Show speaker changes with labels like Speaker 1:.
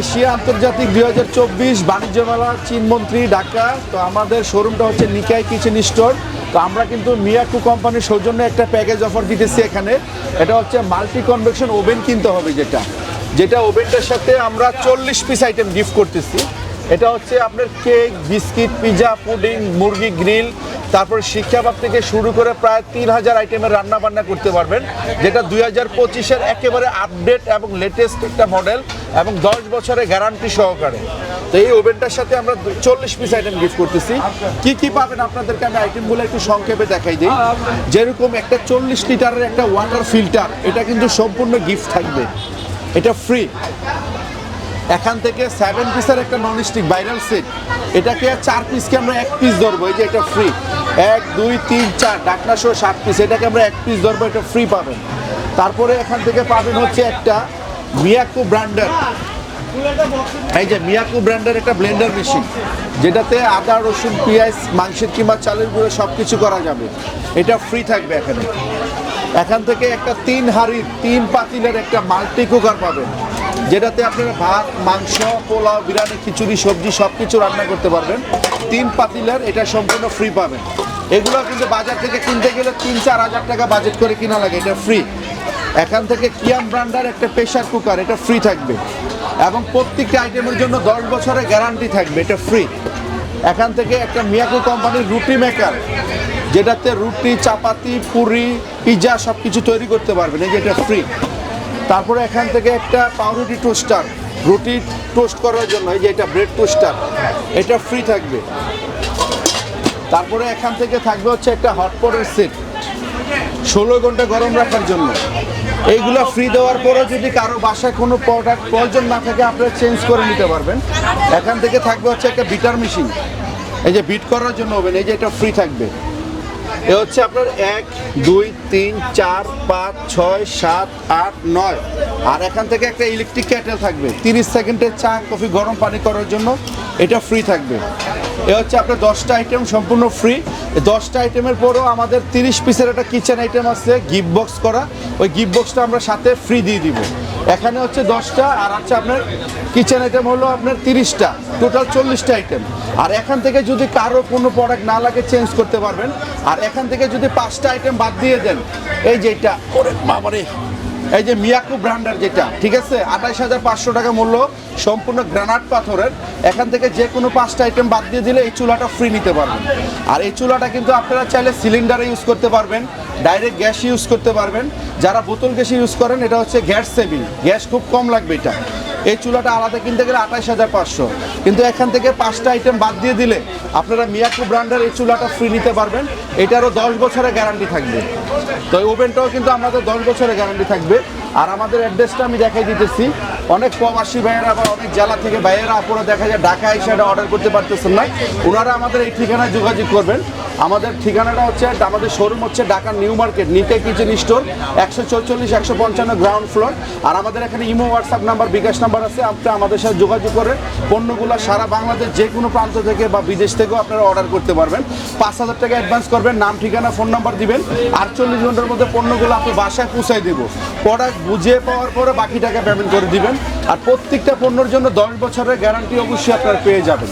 Speaker 1: Asia আন্তর্জাতিক দুই হাজার চব্বিশ বাণিজ্য মেলা চীনমন্ত্রী ঢাকা তো আমাদের শোরুমটা হচ্ছে নিকায় কিচেন স্টোর তো আমরা কিন্তু মিয়াকু কোম্পানির সৌজন্য একটা প্যাকেজ অফার দিতেছি এখানে এটা হচ্ছে মাল্টি কনভেকশন ওভেন কিনতে হবে যেটা যেটা ওভেনটার সাথে আমরা চল্লিশ পিস আইটেম গিফট করতেছি এটা হচ্ছে আপনার কেক বিস্কিট পিজা পুডিং মুরগি গ্রিল তারপরে শিক্ষাবাদ থেকে শুরু করে প্রায় তিন হাজার আইটেমের রান্না বান্না করতে পারবেন যেটা দুই হাজার পঁচিশের একেবারে আপডেট এবং লেটেস্ট একটা মডেল এবং দশ বছরের গ্যারান্টি সহকারে তো এই ওভেনটার সাথে আমরা চল্লিশ পিস আইটেম গিফট করতেছি কি কি পাবেন আপনাদেরকে আমি আইটেমগুলো একটু সংক্ষেপে দেখাই দিই যেরকম একটা চল্লিশ লিটারের একটা ওয়াটার ফিল্টার এটা কিন্তু সম্পূর্ণ গিফট থাকবে এটা ফ্রি এখান থেকে সেভেন পিসের একটা নন স্টিক ভাইরাল সেট এটাকে চার পিসকে আমরা এক পিস ধরবো এই যে এটা ফ্রি এক দুই তিন চার ডাকনা সহ সাত পিস এটাকে আমরা এক পিস ধরবো এটা ফ্রি পাবেন তারপরে এখান থেকে পাবেন হচ্ছে একটা মিয়াকু ব্র্যান্ডের এই যে মিয়াকু ব্র্যান্ডের একটা ব্লেন্ডার মেশিন যেটাতে আদা রসুন পেঁয়াজ মাংসের কিংবা চালের গুঁড়ো সব কিছু করা যাবে এটা ফ্রি থাকবে এখানে এখান থেকে একটা তিন হাড়ির তিন পাতিলের একটা মাল্টি কুকার পাবেন যেটাতে আপনারা ভাত মাংস পোলাও বিরিয়ানি খিচুড়ি সবজি সব কিছু রান্না করতে পারবেন তিন পাতিলার এটা সম্পূর্ণ ফ্রি পাবেন এগুলো কিন্তু বাজার থেকে কিনতে গেলে তিন চার হাজার টাকা বাজেট করে কিনা লাগে এটা ফ্রি এখান থেকে কিয়াম ব্রান্ডার একটা প্রেশার কুকার এটা ফ্রি থাকবে এবং প্রত্যেকটা আইটেমের জন্য দশ বছরের গ্যারান্টি থাকবে এটা ফ্রি এখান থেকে একটা মিয়াকো কোম্পানির রুটি মেকার যেটাতে রুটি চাপাতি পুরি পিজা সব কিছু তৈরি করতে পারবেন এই যে এটা ফ্রি তারপরে এখান থেকে একটা পাউরুটি টোস্টার রুটি টোস্ট করার জন্য এই যে এটা ব্রেড টোস্টার এটা ফ্রি থাকবে তারপরে এখান থেকে থাকবে হচ্ছে একটা হটপটের সেট ষোলো ঘন্টা গরম রাখার জন্য এইগুলো ফ্রি দেওয়ার পরও যদি কারো বাসায় কোনো প্রোডাক্ট প্রয়োজন না থাকে আপনারা চেঞ্জ করে নিতে পারবেন এখান থেকে থাকবে হচ্ছে একটা বিটার মেশিন এই যে বিট করার জন্য হবেন এই যে এটা ফ্রি থাকবে এ হচ্ছে আপনার এক দুই তিন চার পাঁচ ছয় সাত আট নয় আর এখান থেকে একটা ইলেকট্রিক ক্যাটেল থাকবে তিরিশ সেকেন্ডের চা কফি গরম পানি করার জন্য এটা ফ্রি থাকবে এ হচ্ছে আপনার দশটা আইটেম সম্পূর্ণ ফ্রি দশটা আইটেমের পরেও আমাদের তিরিশ পিসের একটা কিচেন আইটেম আছে গিফট বক্স করা ওই গিফট বক্সটা আমরা সাথে ফ্রি দিয়ে দিব এখানে হচ্ছে দশটা আর হচ্ছে আপনার কিচেন আইটেম হলো আপনার তিরিশটা টোটাল চল্লিশটা আইটেম আর এখান থেকে যদি কারো কোনো প্রোডাক্ট না লাগে চেঞ্জ করতে পারবেন আর এখান থেকে যদি পাঁচটা আইটেম বাদ দিয়ে দেন এই যেটা ওরে বাবারে এই যে মিয়াকু ব্র্যান্ডের যেটা ঠিক আছে আঠাইশ হাজার পাঁচশো টাকা মূল্য সম্পূর্ণ গ্রানাট পাথরের এখান থেকে যে কোনো পাঁচটা আইটেম বাদ দিয়ে দিলে এই চুলাটা ফ্রি নিতে পারবেন আর এই চুলাটা কিন্তু আপনারা চাইলে সিলিন্ডারে ইউজ করতে পারবেন ডাইরেক্ট গ্যাস ইউজ করতে পারবেন যারা বোতল গ্যাস ইউজ করেন এটা হচ্ছে গ্যাস সেভিং গ্যাস খুব কম লাগবে এটা এই চুলাটা আলাদা কিনতে গেলে আঠাশ হাজার পাঁচশো কিন্তু এখান থেকে পাঁচটা আইটেম বাদ দিয়ে দিলে আপনারা মিয়াকু ব্র্যান্ডের এই চুলাটা ফ্রি নিতে পারবেন এটারও দশ বছরের গ্যারান্টি থাকবে তো ওভেনটাও কিন্তু আমাদের দশ বছরের গ্যারান্টি থাকবে আর আমাদের অ্যাড্রেসটা আমি দেখাই দিতেছি অনেক প্রবাসী ভাইয়েরা বা অনেক জেলা থেকে ভাইয়েরা আপনারা দেখা যায় ঢাকা এসে এটা অর্ডার করতে পারতেছেন না ওনারা আমাদের এই ঠিকানায় যোগাযোগ করবেন আমাদের ঠিকানাটা হচ্ছে আমাদের শোরুম হচ্ছে ঢাকার নিউ মার্কেট নিতে কিচেন স্টোর একশো চৌচল্লিশ একশো পঞ্চান্ন গ্রাউন্ড ফ্লোর আর আমাদের এখানে Imo WhatsApp number bKash number আছে আপনি আমাদের সাথে যোগাযোগ করেন পণ্যগুলো সারা বাংলাদেশ যে কোনো প্রান্ত থেকে বা বিদেশ থেকেও আপনারা অর্ডার করতে পারবেন পাঁচ হাজার টাকা অ্যাডভান্স করবেন নাম ঠিকানা ফোন নাম্বার দিবেন আটচল্লিশ ঘন্টার মধ্যে পণ্যগুলো আপনি বাসায় পৌঁছায় দেবো প্রোডাক্ট বুঝে পাওয়ার পরে বাকি টাকা পেমেন্ট করে দিবেন আর প্রত্যেকটা পণ্যের জন্য দশ বছরের গ্যারান্টি অবশ্যই আপনারা পেয়ে যাবেন